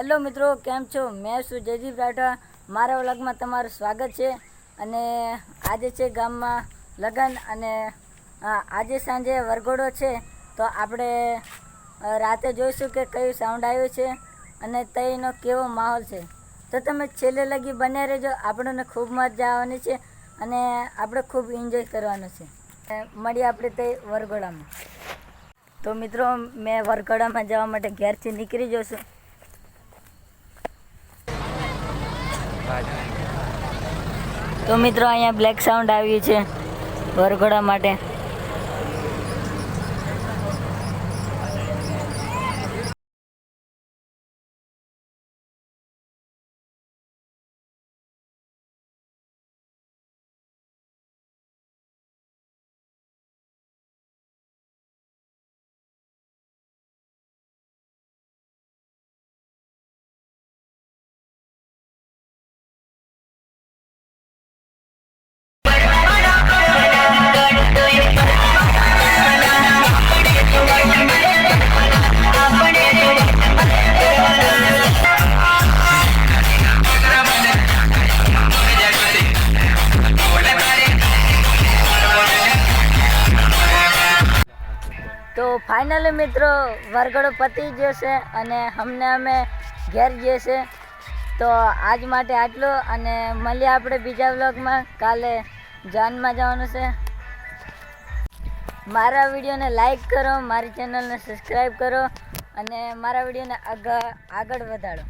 Hello મિત્રો, કેમ છો? મેં છું જયદીપ રાઠવા. મારા વ્લોગમાં તમારું સ્વાગત છે. અને આજે છે ગામમાં લગ્ન અને આજે સાંજે વરઘોડો છે. તો આપણે રાતે જોઈશું કે કયું સાઉન્ડ આવ્યું છે અને તેનો કેવો માહોલ છે. તો તમે છેલ્લે લગી બન્યા રહેજો. આપણને ખૂબ મજા આવવાની છે અને આપણે ખૂબ એન્જોય કરવાનું છે. મળીએ આપણે તે વરઘોડામાં. તો મિત્રો, મેં વરઘોડામાં જવા માટે ઘેરથી નીકળી જઉં છું. તો મિત્રો અહીંયા બ્લેક સાઉન્ડ આવ્યું છે વરઘોડા માટે. તો ફાઇનલી મિત્રો, વરઘડો પતી ગયો છે અને અમને અમે ઘેર જઈએ છે. તો આજ માટે આટલું અને મળીએ આપણે બીજા વ્લોગમાં. કાલે જાનમાં જવાનું છે. મારા વિડીયોને લાઈક કરો, મારી ચેનલને સબસ્ક્રાઈબ કરો અને મારા વિડીયોને આગળ આગળ વધારો.